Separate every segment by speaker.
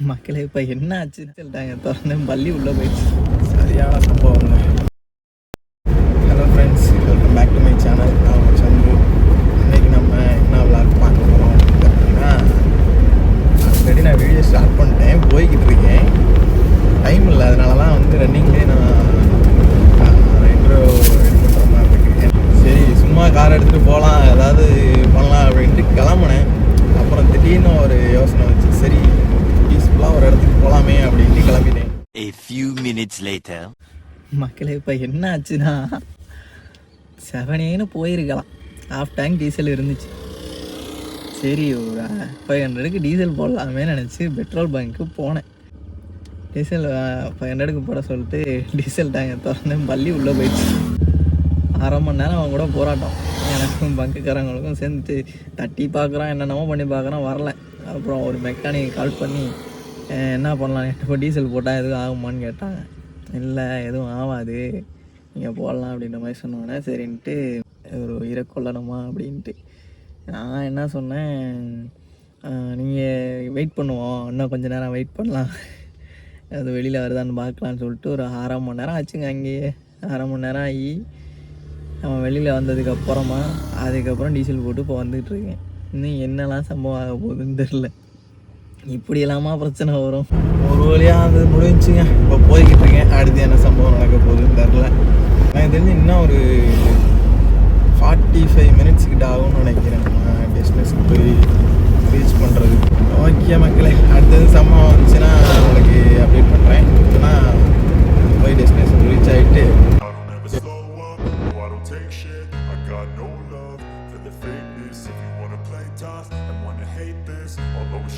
Speaker 1: மக்களே இப்போ என்ன ஆச்சு சொல்லிட்டாங்க திறந்து பள்ளி உள்ளே போயிடுச்சு. சரியான சம்பவம் hello friends welcome back to my channel நான் உங்கள் சந்து இன்னைக்கு நம்ம என்ன விளாக் பார்க்க போகிறோம் பார்த்தீங்கன்னா ஆல்ரெடி நான் வீடியோ ஸ்டார்ட் பண்ணிட்டேன் போய்கிட்டு இருக்கேன் டைம் இல்லை அதனால தான் வந்து ரன்னிங்லேயே நான் இன்ட்ரோ ரெடி பண்ணுற மாதிரி இருக்கு சரி சும்மா கார் எடுத்துகிட்டு போகலாம் ஏதாவது பண்ணலாம் அப்படின்ட்டு கிளம்புனேன் அப்புறம் திடீர்னு ஒரு யோசனை வச்சு சரி பீஸ்ஃபுல்லாக ஒரு இடத்துக்கு போகலாமே அப்படின்ட்டு கிளம்பிட்டேன்
Speaker 2: A few minutes
Speaker 1: மக்களே இப்போ என்ன ஆச்சுன்னா செவனேன்னு போயிருக்கலாம். ஹாஃப் டேங்க் டீசல் இருந்துச்சு. சரி ஒரு ஃபைவ் ஹண்ட்ரடுக்கு டீசல் போடலாமே நினச்சி பெட்ரோல் பங்க்கு போனேன். டீசல் ஃபைவ் ஹண்ட்ரடுக்கு போட சொல்லிட்டு டீசல் டேங்கை திறந்து பள்ளி உள்ளே போயிடுச்சு. அரை மணி நேரம் அவன் கூட போராட்டம். எனக்கும் பங்குக்காரங்களுக்கும் சேர்ந்துட்டு தட்டி பார்க்குறான் என்னென்னமோ பண்ணி பார்க்குறான் வரல. அப்புறம் ஒரு மெக்கானிக் கால் பண்ணி என்ன பண்ணலாம்? இப்போ டீசல் போட்டால் எதுவும் ஆகுமான்னு கேட்டாங்க. இல்லை எதுவும் ஆகாது நீங்கள் போடலாம் அப்படின்ற மாதிரி சொன்னோன்னே சரின்ட்டு ஒரு உயிரை கொல்லணுமா அப்படின்ட்டு. நான் என்ன சொன்னேன் நீங்கள் வெயிட் பண்ணுவோம். இன்னும் கொஞ்சம் நேரம் வெயிட் பண்ணலாம். அது வெளியில் வருதான்னு பார்க்கலான்னு சொல்லிட்டு ஒரு அரை மணி நேரம் ஆச்சுங்க அங்கேயே. அரை மணி நேரம் ஆகி அவன் வெளியில் வந்ததுக்கப்புறமா அதுக்கப்புறம் டீசல் போட்டு இப்போ வந்துட்டு இருக்கேன். இன்னும் என்னெல்லாம் சம்பவம் ஆக போகுதுன்னு தெரில இப்படி எல்லாமா பிரச்சனை வரும். ஒரு வழியாக அது முடிஞ்சுங்க. இப்போ போய்கிட்டு இருக்கேன். அடுத்து என்ன சம்பவம் நடக்க போகுதுன்னு தெரில எனக்கு தெரிஞ்சு இன்னும் ஒரு ஃபார்ட்டி ஃபைவ் மினிட்ஸ் கிட்ட ஆகும்னு நினைக்கிறேன். நம்ம டெஸ்டினேஷன் போய் ரீச் பண்ணுறது ஓகே மக்களே அடுத்தது சம்பவம் வந்துச்சுன்னா உங்களுக்கு அப்டேட் பண்ணுறேன் ஏன்னா போய் டெஸ்டினேஷன் ரீச் ஆகிட்டு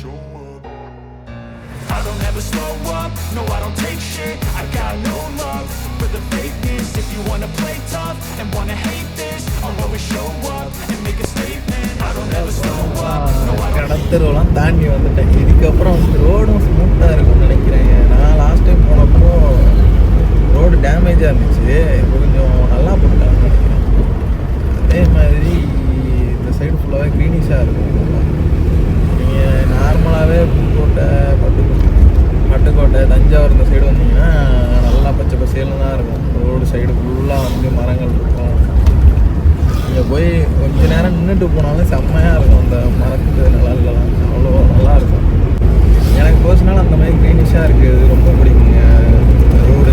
Speaker 3: show up.
Speaker 4: I don't ever slow up, no I don't take shit I got no love for the fakeness If you wanna play tough and wanna hate this I'll always show up and make a statement I don't ever slow up, no I don't
Speaker 1: கடத்தருவெல்லாம் தாண்டி வந்துட்டேன் இதுக்கப்புறம் ரோடும் ஸ்மூத்தாக இருக்கும்னு நினைக்கிறேன் நான் last time போனப்போ ரோடு டேமேஜாக இருந்துச்சு இப்போ கொஞ்சம் நல்லா போட்டாங்கன்னு நினைக்கிறேன் அதே மாதிரி இந்த சைடு ஃபுல்லாகவே க்ரீனிஷாக இருக்கும் நீங்கள் நார்மலாகவே புதுக்கோட்டை பட்டுக்கோட்டை பட்டுக்கோட்டை தஞ்சாவூர் இந்த சைடு வந்தீங்கன்னா நல்லா பச்சை பசேல்னு தான் இருக்கும் ரோடு சைடு ஃபுல்லாக வந்து மரங்கள் இருக்கும் இங்கே போய் கொஞ்ச நேரம் நின்றுட்டு போனாலும் செம்மையாக இருக்கும். அந்த மரத்து நிழல்லாம் அவ்வளோ நல்லா இருக்கும். எனக்கு பர்சனலாக அந்த மாதிரி க்ரீனிஷாக இருக்குது. ரொம்ப பிடிக்குங்க. ரோடு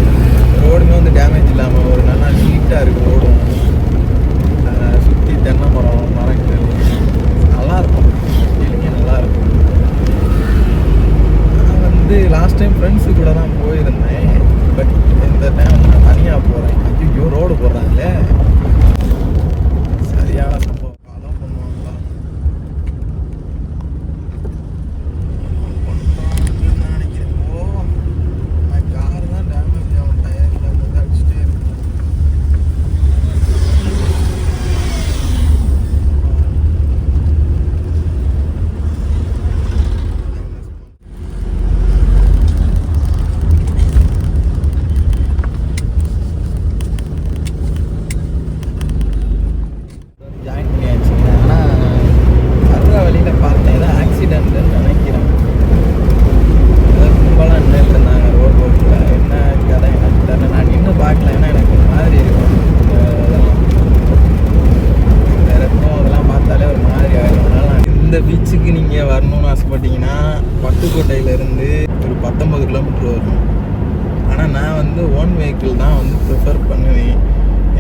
Speaker 1: ரோடுமே வந்து டேமேஜ் இல்லாமல் ஒரு நல்லா நீட்டாக இருக்குது ரோடும் சுற்றி தென்னை மரம் மரங்கள். நல்லாயிருக்கும் ஃபீலிங்கே நல்லாயிருக்கும் நான் வந்து லாஸ்ட் டைம் ஃப்ரெண்ட்ஸு கூட தான் போயிருந்தேன் பட் இந்த டைம் நான் தனியாக போகிறேன் ஐயோ ரோடு போடுறாங்களே சரியான சம்பவம் ஃபாலோ பண்ணுவாங்களா பண்ணுறாங்கன்னு நினைக்கிறேன் ஓ நான் கார் தான் டேமேஜ் ஆகும் டயரில் வந்து அடிச்சுட்டே இருக்கு ஜாயின் பண்ணியாச்சுங்க ஆனால் வர்ற வழியில் பார்த்தேன் ஏதோ ஆக்சிடென்ட்னு நினைக்கிறேன் ஏதோ கும்பலாக நின்றுட்டு இருந்தாங்க ரோட் ரோட்டில் என்ன கதை எனக்கு தெரியல நான் நின்று பார்க்கல ஏன்னா எனக்கு ஒரு மாதிரி இருக்கும் இந்த இதெல்லாம் இந்த ரத்தம் அதெல்லாம் பார்த்தாலே ஒரு மாதிரி ஆகிடும் அதனால் நான் இந்த பீச்சுக்கு நீங்கள் வரணும்னு ஆசைப்பட்டீங்கன்னா பட்டுக்கோட்டையிலேருந்து ஒரு பத்தொம்பது கிலோமீட்டர் வரும் ஆனால் நான் வந்து ஓன் வெஹிக்கிள் தான் வந்து ப்ரிஃபர் பண்ணுவேன்.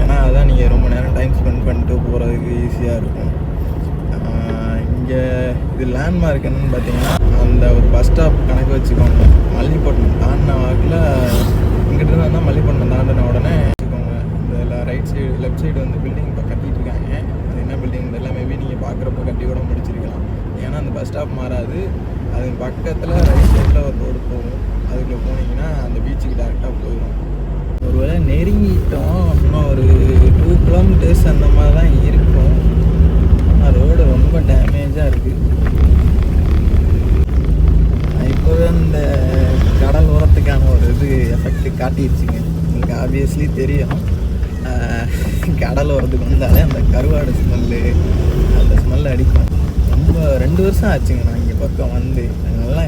Speaker 1: ஏன்னா அதான் நீங்கள் ரொம்ப நேரம் டைம் ஸ்பெண்ட் பண்ணிட்டு போகிறதுக்கு ஈஸியாக இருக்கும். இங்கே இது லேண்ட்மார்க் என்னன்னு பார்த்தீங்கன்னா அந்த ஒரு பஸ் ஸ்டாப் கணக்கு வச்சுக்கோங்க. மல்லிப்பட்டினம் தாண்டின வாக்கில் இங்கிட்டு இருந்து வந்தால் மல்லிப்பட்டினம் தாண்டின உடனே வச்சுக்கோங்க இந்த ரைட் சைடு லெஃப்ட் சைடு வந்து பில்டிங் இப்போ கட்டிட்டு இருக்காங்க அது என்ன பில்டிங் தெரியல மேபி நீங்கள் பார்க்குறப்ப கட்டி கூட முடிச்சிருக்கலாம் ஏன்னா அந்த பஸ் ஸ்டாப் மாறாது அது பக்கத்தில் ரைட் சைடில் ஒரு ரோடு போகும் அதுக்குள்ளே போனீங்கன்னா அந்த பீச்சுக்கு டேரெக்டாக போயிடும் ஒருவேளை நெருங்கிட்டோம். இன்னும் ஒரு டூ கிலோமீட்டர்ஸ் அந்த மாதிரி தான் இருக்கும். ஆனால் ரோடு ரொம்ப டேமேஜாக இருக்குது இப்போவே இந்த கடல் ஓரத்துக்கான ஒரு இது எஃபெக்ட் காட்டிடுச்சுங்க உங்களுக்கு ஆப்வியஸ்லி தெரியும். கடல் ஓரத்துக்கு வந்தாலே அந்த கருவாடு ஸ்மெல்லு அந்த ஸ்மெல் அடிக்கும். ரொம்ப ரெண்டு வருஷம் ஆச்சுங்க நான் இங்கே பக்கம் வந்து. நல்லா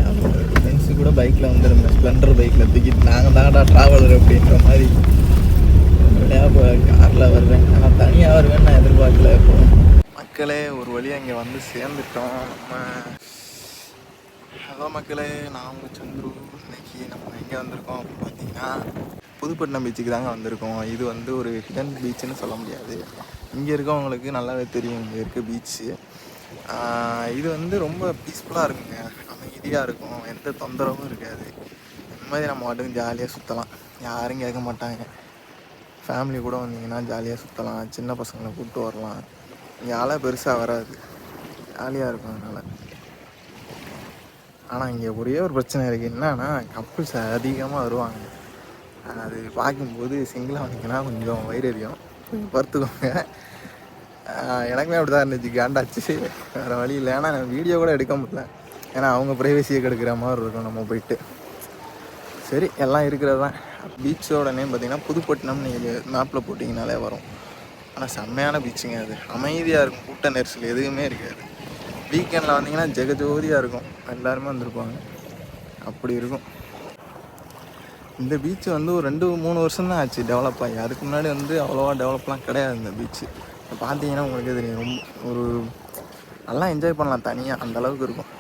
Speaker 1: ஃப்ரெண்ட்ஸு கூட பைக்கில் வந்துருந்தேன். ஸ்ப்ளெண்டர் பைக்கில் தூக்கிட்டு. நாங்கள் தான்டா ட்ராவலர் அப்படின்ற மாதிரி. இப்போ காரில் வருவேன். ஆனால் தனியாக வருவேன்னு நான் எதிர்பார்க்கல இப்போ. மக்களே ஒரு வழியாக இங்கே வந்து சேர்ந்துட்டோம். நம்ம ஹலோ மக்களே நான் உங்கள் சந்துரு இன்னைக்கு நம்ம எங்கே வந்திருக்கோம் அப்படின்னு பார்த்தீங்கன்னா புதுப்பட்டினம் பீச்சுக்கு தாங்க வந்திருக்கோம். இது வந்து ஒரு ஹிடன் பீச்சுன்னு சொல்ல முடியாது. இங்கே இருக்கவங்களுக்கு நல்லாவே தெரியும். இங்கே இருக்க பீச்சு இது வந்து ரொம்ப பீஸ்ஃபுல்லாக இருக்குங்க. அமைதியாக இருக்கும். எந்த தொந்தரவும் இருக்காது. இந்த மாதிரி நம்ம மட்டும் ஜாலியாக சுற்றலாம் யாரும் கேட்க மாட்டாங்க. ஃபேமிலி கூட வந்தீங்கன்னா ஜாலியாக சுற்றலாம் சின்ன பசங்களை கூப்பிட்டு வரலாம். இங்கே அலை பெருசாக வராது. ஜாலியாக இருக்கும் அதனால். ஆனால் இங்கே ஒரே ஒரு பிரச்சனை இருக்குது என்னன்னா கப்புள்ஸ் அதிகமாக வருவாங்க. அது பார்க்கும்போது சிங்கிளாக வந்தீங்கன்னா கொஞ்சம் வயிறு எரியும் கொஞ்சம் பார்த்துக்கோங்க எனக்குமே அப்படி தான் இருந்துச்சு. கேண்டாச்சு. வேறு வழி இல்லை. ஏன்னா வீடியோ கூட எடுக்க முடியல. ஏன்னா அவங்க ப்ரைவசியை கெடுக்கிற மாதிரி இருக்கும். நம்ம போயிட்டு. சரி எல்லாம் இருக்கிறது தான் பீச்சோட நேம் பார்த்தீங்கன்னா புதுப்பட்டினம் நீங்கள் மேப்பில் போட்டிங்கனாலே வரும். ஆனால் செம்மையான பீச்சுங்க அது. அமைதியாக இருக்கும். கூட்ட நெரிசல் எதுவுமே இருக்காது. வீக்கெண்டில் வந்தீங்கன்னா ஜெகஜோதியாக இருக்கும். எல்லாருமே வந்திருப்பாங்க. அப்படி இருக்கும். இந்த பீச் வந்து ஒரு ரெண்டு மூணு வருஷம் தான் ஆச்சு டெவலப் ஆகி. அதுக்கு முன்னாடி வந்து அவ்வளோவா டெவலப்லாம் கிடையாது இந்த பீச்சு பார்த்தீங்கன்னா உங்களுக்கே தெரியும். ரொம்ப ஒரு நல்லா என்ஜாய் பண்ணலாம். தனியாக அந்தளவுக்கு இருக்கும்.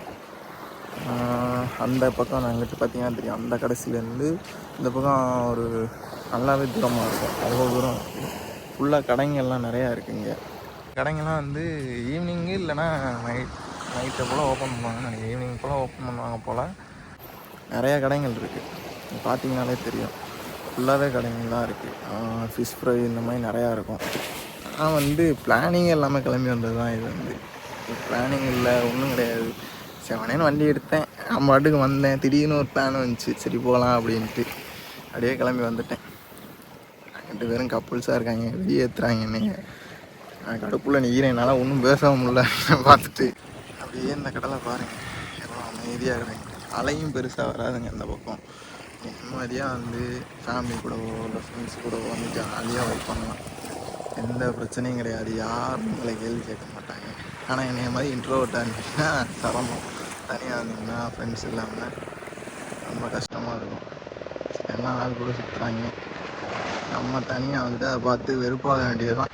Speaker 1: அந்த பக்கம் நாங்கிட்டு பார்த்தீங்கன்னா தெரியும். அந்த கடைசியிலேருந்து இந்த பக்கம் ஒரு நல்லாவே தூரமாக இருக்கும். அவ்வளோ தூரம். ஃபுல்லாக கடைங்கள்லாம் நிறையா இருக்குங்க கடைங்கள்லாம் வந்து ஈவினிங்கு இல்லைன்னா நைட் நைட்டை போல் ஓப்பன் பண்ணுவாங்க நினைக்கிறேன். ஈவினிங் போல் ஓப்பன் பண்ணுவாங்க போல் நிறையா கடைகள் இருக்குது பார்த்தீங்கனாலே தெரியும். ஃபுல்லாகவே கடைங்கள்லாம் இருக்குது ஃபிஷ் ஃப்ரை இந்த மாதிரி நிறையா இருக்கும். ஆனால் வந்து பிளானிங் எல்லாமே கிளம்பி வந்தது தான் இது வந்து. பிளானிங் இல்லை ஒன்றும் கிடையாது செவனேன்னு வண்டி எடுத்தேன். நான் பாட்டுக்கு வந்தேன். திடீர்னு ஒரு பிளான் வந்துச்சு. சரி போகலாம் அப்படின்ட்டு. அப்படியே கிளம்பி வந்துட்டேன். ரெண்டு பேரும் கப்புள்ஸாக இருக்காங்க. வெளியே ஏற்றுறாங்க என்னைய. நான் கடுப்புள்ள நிற்கிறேன் என்னால் ஒன்றும் பேச முடியல. பார்த்துட்டு அப்படியே இந்த கடலை பாருங்கள் எவ்வளோ அமைதியாக இருக்காங்க. அலையும் பெருசாக வராதுங்க இந்த பக்கம். நிம்மதியாக வந்து ஃபேமிலி கூடவோ இல்லை ஃப்ரெண்ட்ஸ் கூடவோ வந்து ஜாலியாக ஒர்க் பண்ணலாம். எந்த பிரச்சனையும் கிடையாது. யாரும் உங்களை கேள்வி கேட்க மாட்டாங்க. ஆனால் என்னைய மாதிரி இன்ட்ரோவர்ட்டாக இருந்துச்சுன்னா சிரமம். தனியாக இருந்தோம்னா ஃப்ரெண்ட்ஸ் இல்லாமல் ரொம்ப கஷ்டமாக இருக்கும். எல்லா நாள் கூட சுற்றுறாங்க நம்ம தனியாக வந்துட்டு அதை பார்த்து வெறுப்பாக வேண்டியது தான்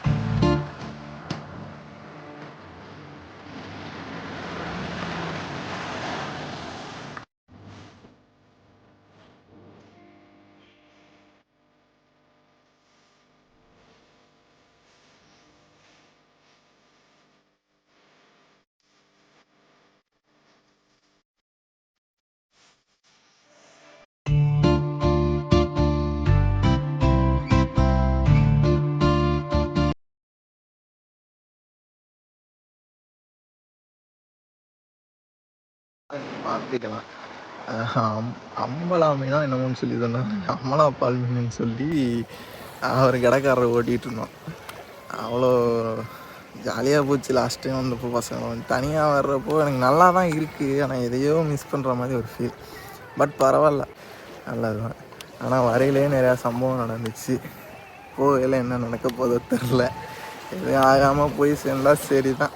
Speaker 1: பார்த்துக்கலாம் அம் அம்பலா என்னமோன்னு சொல்லி சொன்னாங்க அம்மலா பால் மீனுன்னு சொல்லி அவர் கடைக்காரர் ஓட்டிகிட்டு இருந்தோம் அவ்வளோ ஜாலியாக போச்சு லாஸ்ட் டைம் வந்தப்போ பசங்க. வந்து தனியாக வர்றப்போ எனக்கு நல்லா தான் இருக்குது ஆனால் எதையோ மிஸ் பண்ணுற மாதிரி ஒரு ஃபீல் பட் பரவாயில்ல. நல்லது தான் ஆனால் வரையிலே நிறையா சம்பவம் நடந்துச்சு. போகையில் என்ன நடக்க போதோ தெரில எதுவும் ஆகாமல் போய் சேர்ந்தா சரி தான்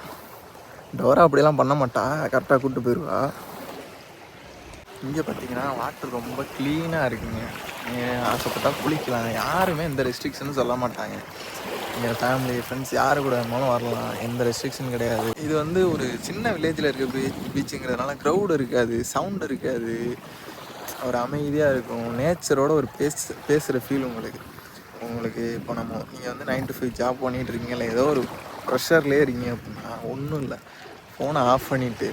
Speaker 1: டோரா அப்படிலாம் பண்ண மாட்டா. கரெக்டாக கூப்பிட்டு போயிடுவா இங்கே பார்த்தீங்கன்னா வாட்டர் ரொம்ப க்ளீனாக இருக்குங்க. நீங்கள் ஆசைப்பட்டா குளிக்கலாம். யாருமே எந்த ரெஸ்ட்ரிக்ஷனும் சொல்ல மாட்டாங்க. எங்கள் ஃபேமிலி ஃப்ரெண்ட்ஸ் யார் கூட இருந்தாலும் வரலாம். எந்த ரெஸ்ட்ரிக்ஷன் கிடையாது. இது வந்து ஒரு சின்ன வில்லேஜில் இருக்க பீச் பீச்சுங்கிறதுனால க்ரௌடு இருக்காது சவுண்ட் இருக்காது. ஒரு அமைதியாக இருக்கும். நேச்சரோட ஒரு பேச பேசுகிற ஃபீல் உங்களுக்கு. உங்களுக்கு இப்போ நம்ம நீங்கள் வந்து நைன் டு ஃபைவ் ஜாப் பண்ணிகிட்டு இருக்கீங்க இல்லை ஏதோ ஒரு ப்ரெஷர்லேயே இருக்கீங்க அப்படின்னா ஒன்றும் இல்லை. ஃபோனை ஆஃப் பண்ணிவிட்டு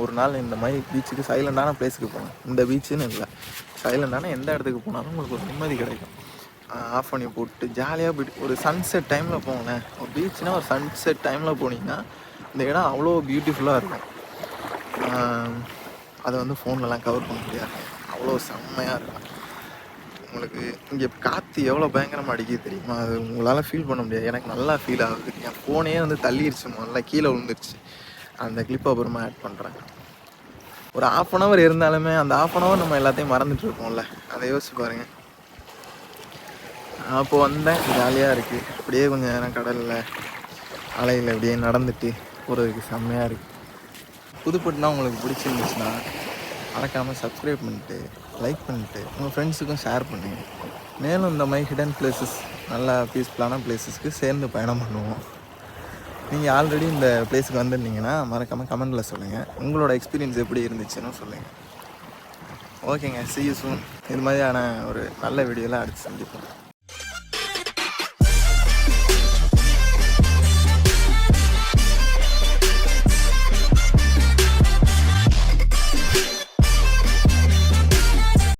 Speaker 1: ஒரு நாள் இந்த மாதிரி பீச்சுக்கு சைலண்டான பிளேஸுக்கு போகணும் இந்த பீச்சுன்னு இல்லை. சைலண்டான எந்த இடத்துக்கு போனாலும் உங்களுக்கு ஒரு நிம்மதி கிடைக்கும். ஆஃப் பண்ணி போட்டு ஜாலியாக போயிட்டு ஒரு சன்செட் டைமில் போங்களேன். ஒரு பீச்னா ஒரு சன்செட் டைமில் போனீங்கன்னா இந்த இடம் அவ்வளோ பியூட்டிஃபுல்லாக இருக்கும். அதை வந்து ஃபோன்லலாம் கவர் பண்ண முடியாது. அவ்வளோ செம்மையாக இருக்கும். உங்களுக்கு இங்கே காற்று எவ்வளோ பயங்கரமாக அடிக்குது தெரியுமா? அது உங்களால் ஃபீல் பண்ண முடியாது. எனக்கு நல்லா ஃபீல் ஆகுது. என் ஃபோனே வந்து தள்ளிடுச்சு முதல்ல. கீழே விழுந்துருச்சு. அந்த கிளிப் அப்புறமா ஆட் பண்ணுறேன் ஒரு ஆஃப் அன் ஹவர் இருந்தாலுமே அந்த ஆஃப் அன் ஹவர் நம்ம எல்லாத்தையும் மறந்துட்டு இருப்போம்ல. அதை யோசிச்சு பாருங்க. அப்போ வந்தேன் ஜாலியாக இருக்குது அப்படியே கொஞ்சம் நேரம் கடலில் அலையில் அப்படியே நடந்துட்டு போகிறதுக்கு செம்மையாக இருக்குது புதுப்பட்டுனா உங்களுக்கு பிடிச்சிருந்துச்சுன்னா மறக்காமல் சப்ஸ்கிரைப் பண்ணிட்டு லைக் பண்ணிட்டு உங்கள் ஃப்ரெண்ட்ஸுக்கும் ஷேர் பண்ணுங்கள் மேலும் இந்த மாதிரி ஹிடன் பிளேசஸ் நல்லா பீஸ்ஃபுல்லான பிளேசஸ்க்கு சேர்ந்து பயணம் பண்ணுவோம். நீங்கள் ஆல்ரெடி இந்த பிளேஸுக்கு வந்திருந்தீங்கன்னா மறக்காமல் கமெண்டில் சொல்லுங்கள் உங்களோட எக்ஸ்பீரியன்ஸ் எப்படி இருந்துச்சுன்னு சொல்லுங்கள் ஓகேங்க சி யூ சூன் இது மாதிரியான ஒரு நல்ல வீடியோலாம் அடுத்து சந்திப்போம்.